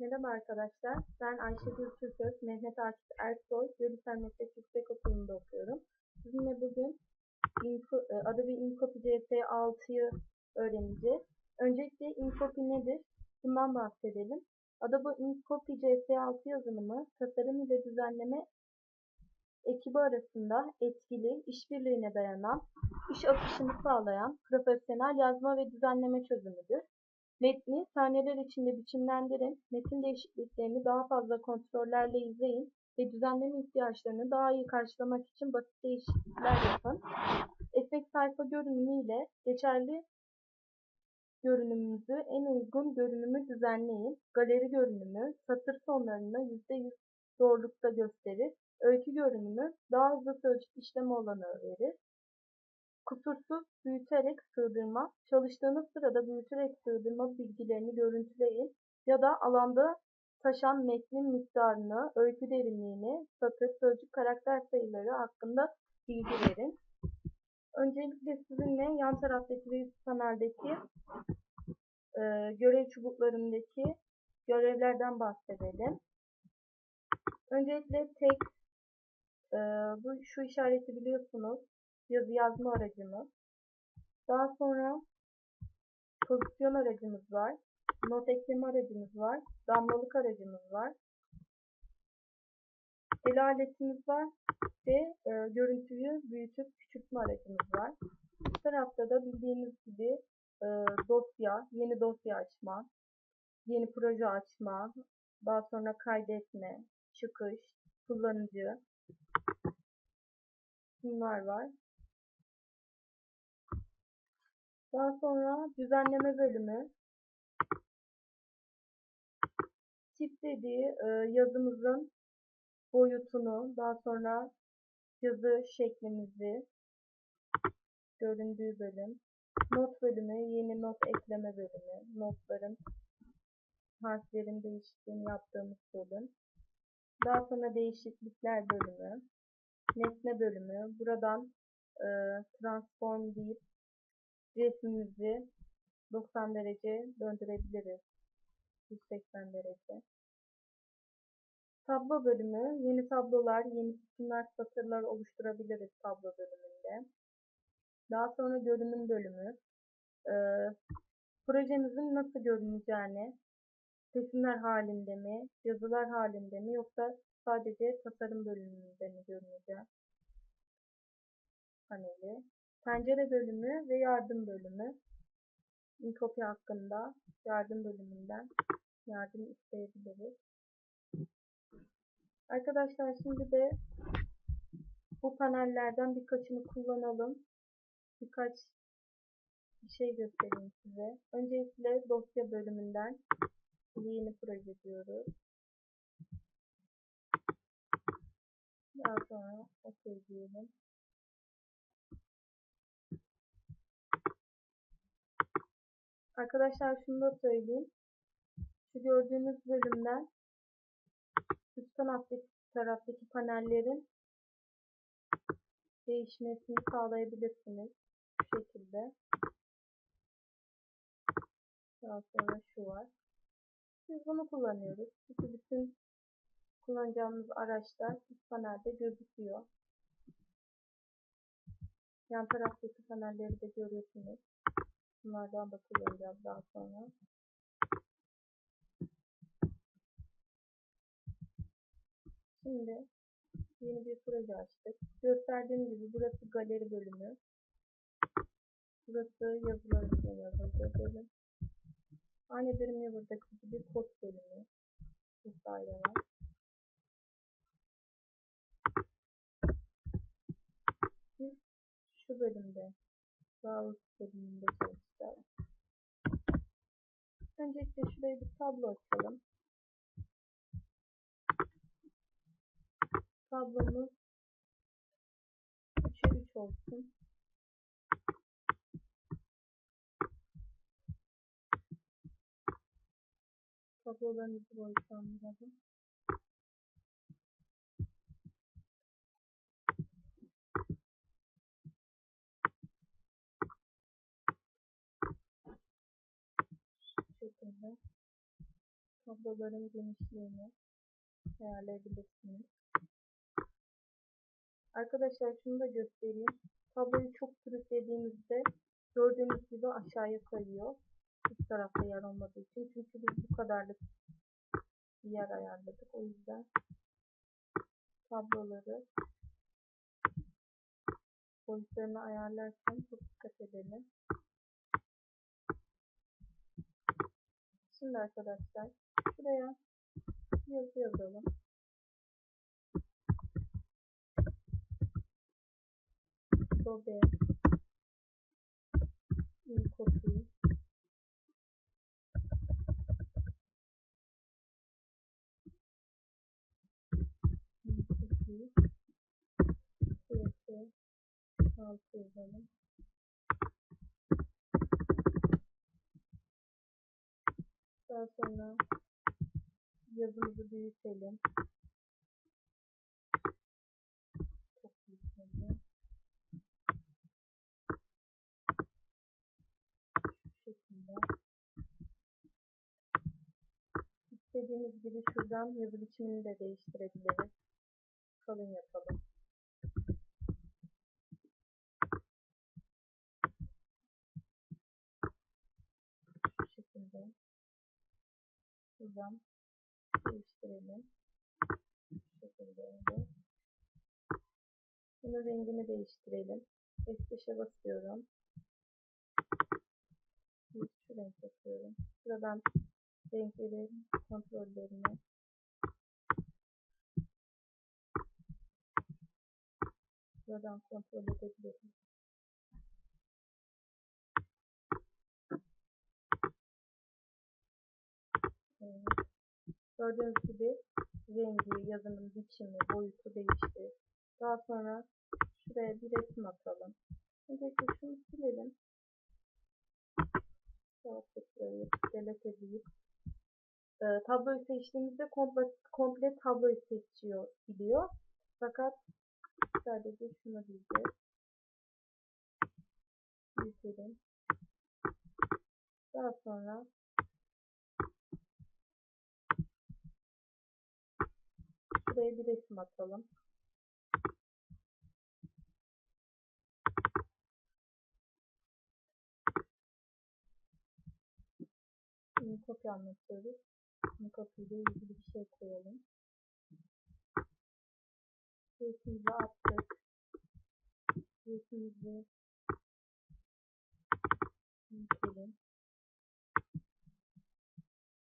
Merhaba arkadaşlar, ben Ayşegül Türköz, Mehmet Akif Ersoy, Yöresel Meslek Yüksekokulu'nda okuyorum. Sizinle bugün Info, e, Adobe InCopy CS6'yı öğreneceğiz. Öncelikle InCopy nedir? Bundan bahsedelim. Adobe InCopy CS6 yazılımı, tasarım ile düzenleme ekibi arasında etkili, işbirliğine dayanan, iş akışını sağlayan profesyonel yazma ve düzenleme çözümüdür. Metni saniyeler içinde biçimlendirin, metin değişikliklerini daha fazla kontrollerle izleyin ve düzenleme ihtiyaçlarını daha iyi karşılamak için basit değişiklikler yapın. Esnek sayfa görünümü ile geçerli görünümünüzü en uygun görünümü düzenleyin. Galeri görünümü satır sonlarını %100 doğrulukta gösterir. Öykü görünümü daha hızlı sözcük işlemi olanı verir kusursuz büyüterek sığdırma, çalıştığınız sırada büyüterek sığdırma bilgilerini görüntüleyin ya da alanda taşan metnin miktarını, öykü derinliğini, satır, sözcük, karakter sayıları hakkında bilgi verin. Öncelikle sizinle yan taraftaki ve üst paneldeki e, görev çubuklarındaki görevlerden bahsedelim. Öncelikle tek e, bu şu işareti biliyorsunuz yazı yazma aracımız. Daha sonra pozisyon aracımız var. Not ekleme aracımız var. Damlalık aracımız var. El aletimiz var ve e, görüntüyü büyütüp küçültme aracımız var. Bu tarafta da bildiğiniz gibi e, dosya, yeni dosya açma, yeni proje açma, daha sonra kaydetme, çıkış, kullanıcı bunlar var. Daha sonra düzenleme bölümü. Tip dediği e, yazımızın boyutunu, daha sonra yazı şeklimizi göründüğü bölüm. Not bölümü, yeni not ekleme bölümü, notların harflerin değişikliğini yaptığımız bölüm. Daha sonra değişiklikler bölümü, nesne bölümü. Buradan e, transform deyip resmimizi 90 derece döndürebiliriz. 180 derece. Tablo bölümü, yeni tablolar, yeni sütunlar, satırlar oluşturabiliriz tablo bölümünde. Daha sonra görünüm bölümü, ee, projemizin nasıl görüneceğini, resimler halinde mi, yazılar halinde mi yoksa sadece tasarım bölümünde mi görüneceğiz? Paneli. Pencere bölümü ve yardım bölümü. Kopya hakkında yardım bölümünden yardım isteyebiliriz. Arkadaşlar şimdi de bu panellerden birkaçını kullanalım. Birkaç bir şey göstereyim size. Öncelikle dosya bölümünden yeni proje diyoruz. Daha sonra OK diyelim. Arkadaşlar şunu da söyleyeyim. Şu gördüğünüz bölümden üst taraftaki, taraftaki panellerin değişmesini sağlayabilirsiniz. Bu şekilde. Daha sonra şu var. Biz bunu kullanıyoruz. Çünkü bütün kullanacağımız araçlar üst panelde gözüküyor. Yan taraftaki panelleri de görüyorsunuz. Bunlardan da kullanacağız daha sonra. Şimdi yeni bir proje açtık. Gösterdiğim gibi burası galeri bölümü. Burası yazılarımızın yazıldığı bölüm. Aynı Dreamweaver'daki gibi kod bölümü vesaire var. Şu bölümde Browse bölümünde çalışacağız. Öncelikle şuraya bir tablo açalım. Tablomuz 3'e 3 olsun. Tablolarımızı boyutlandıralım. şekilde tabloların genişliğini ayarlayabilirsiniz. Arkadaşlar şunu da göstereyim. Tabloyu çok sürüklediğimizde gördüğünüz gibi aşağıya kayıyor. Üst tarafta yer olmadığı için. Çünkü biz bu kadarlık bir yer ayarladık. O yüzden tabloları boyutlarını ayarlarken çok dikkat edelim. Şimdi arkadaşlar şuraya. Yazı yazalım. Sobe copy copy cs altı yazalım. Daha sonra yazımızı büyütelim. Çok büyütelim. Şu şekilde. İstediğimiz gibi şuradan yazı biçimini de değiştirebiliriz. Kalın yapalım. Şu şekilde. Buradan değiştirelim. Şu şekilde oldu. Bunun rengini değiştirelim. F5'e basıyorum. Şu renk yapıyorum. Buradan renkleri kontrollerini buradan kontrol edebiliriz. Gördüğünüz gibi rengi, yazının biçimi, boyutu değişti. Daha sonra şuraya bir resim atalım. Öncelikle şunu silelim. Şurayı delete edip e, tabloyu seçtiğimizde komple, komple tabloyu seçiyor biliyor. Fakat sadece şunu diyeceğiz. Büyütelim. Daha sonra Şuraya bir resim atalım. Şimdi kopya anlatıyoruz. Şimdi kopyayla ilgili bir şey koyalım. Resmimizi attık. Resmimizi yükleyelim.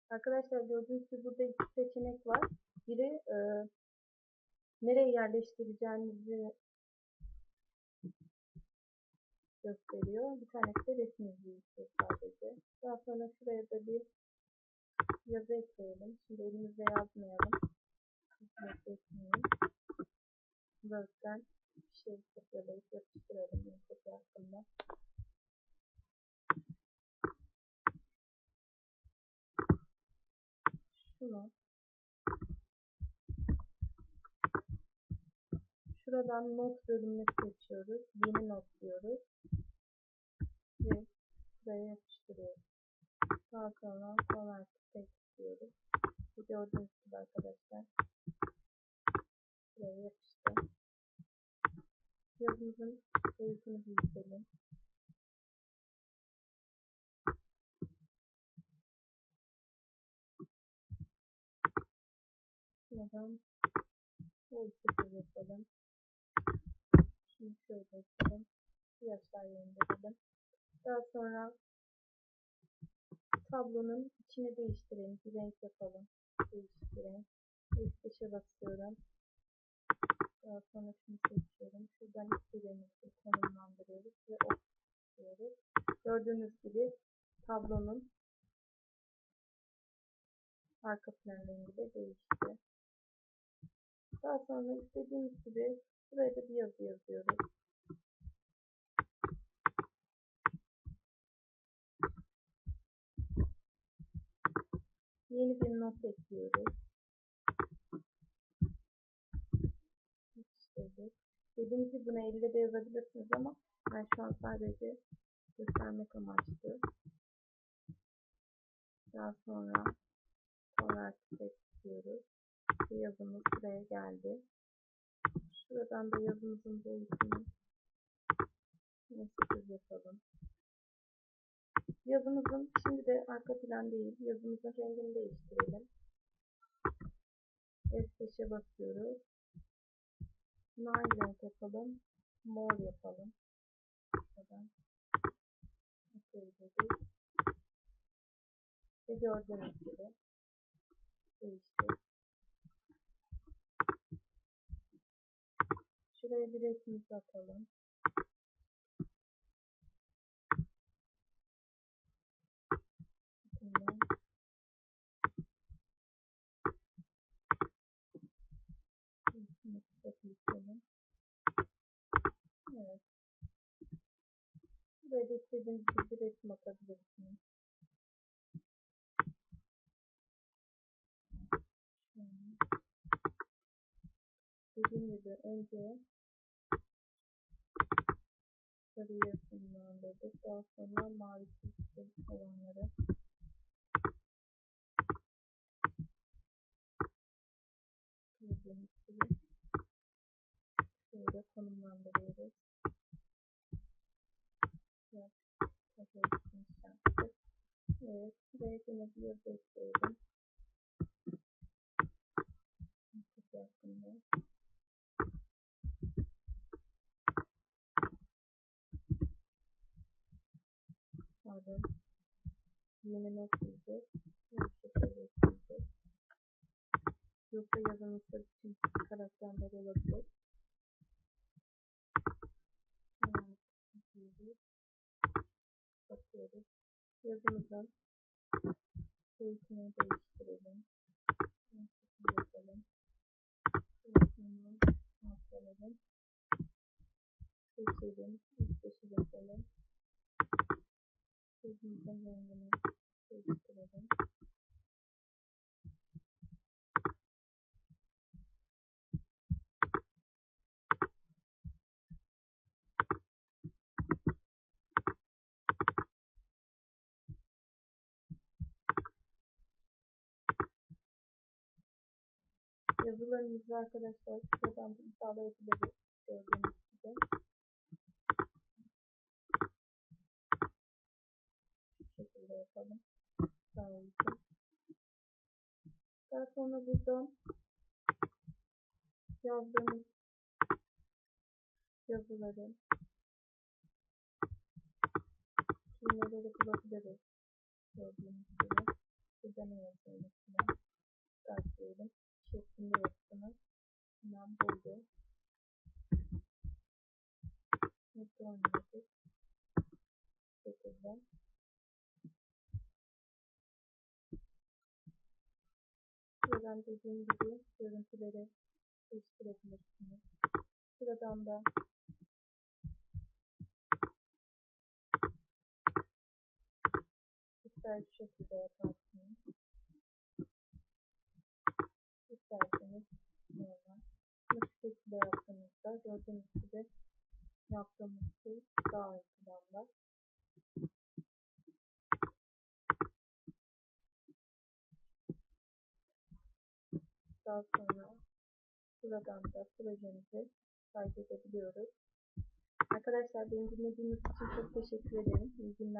Arkadaşlar gördüğünüz gibi burada iki seçenek var. Biri e, nereye yerleştireceğinizi gösteriyor. Bir tanesi de resim izleyicisi sadece. Daha sonra şuraya da bir yazı ekleyelim. Şimdi elimizde yazmayalım. Ekleyelim. Word'den bir şey kopyalayıp yapıştıralım. Yine kopya hakkında. Şunu Şuradan not bölümünü seçiyoruz. Yeni not diyoruz. Ve buraya yapıştırıyoruz. Daha sonra convert text diyoruz. Bu gördüğünüz gibi arkadaşlar. Buraya yapıştı. Yazımızın boyutunu büyütelim. Şuradan boyutu yapalım. Şimdi şöyle yapalım. Bir aşağı indirelim. Daha sonra tablonun içini değiştirelim. Bir renk yapalım. Değiştirelim. F5'e basıyorum. Daha sonra şunu seçiyorum. Şuradan istediğimizi konumlandırıyoruz ve ok diyoruz. Gördüğünüz gibi tablonun arka plan rengi de değişti. Daha sonra istediğimiz gibi buraya da bir yazı yazıyoruz. Yeni bir not ekliyoruz. İşte Dediğim gibi bunu elle de yazabilirsiniz ama ben şu an sadece göstermek amaçlı. Daha sonra Convert diyoruz. Ve yazımız buraya geldi. Şuradan da yazımızın boyutunu noktasız yapalım. Yazımızın şimdi de arka plan değil. Yazımızın rengini değiştirelim. F5'e basıyoruz. Nine renk yapalım. Mor yapalım. Dedik. Ve gördüğünüz gibi değişti. Şuraya bir resmimizi atalım. Evet. Buraya da istediğiniz gibi resim atabilirsiniz. Dediğim gibi önce sarıyı sınırlandırdık. Daha sonra mavi çizgi olanları gördüğünüz gibi şöyle konumlandırıyoruz. Yaptık. Evet, buraya yine bir yazı ekleyelim. Pardon. Yeni not çizeceğiz. Yoksa yazımızda bütün karakterler olabilir. Bakıyoruz. Yazımızın boyutunu değiştirelim. Yapalım. Resmini atlayalım. Seçelim. İlk dışı yapalım. Yazımızın rengini değiştirelim. Yazılarımızı arkadaşlar şuradan da sağlayabiliriz. Gördüğünüz gibi. Şu şekilde yapalım. Daha sonra buradan yazdığımız yazıları kelimeleri bulabiliriz. Gördüğünüz gibi. Burada ne yazıyor mesela? Start diyelim. Şeklinde yaptınız. Hemen buldu. Mutlu oynadık. Şekilde. Buradan dediğim gibi görüntüleri değiştirebilirsiniz. Buradan da ister şu şekilde yaparsınız. İsterseniz normal. Bu şekilde yaptığınızda gördüğünüz gibi yaptığımız şey daha ön planda. Daha sonra buradan da projemizi kaydedebiliyoruz. Arkadaşlar beni dinlediğiniz için çok teşekkür ederim. İyi günler.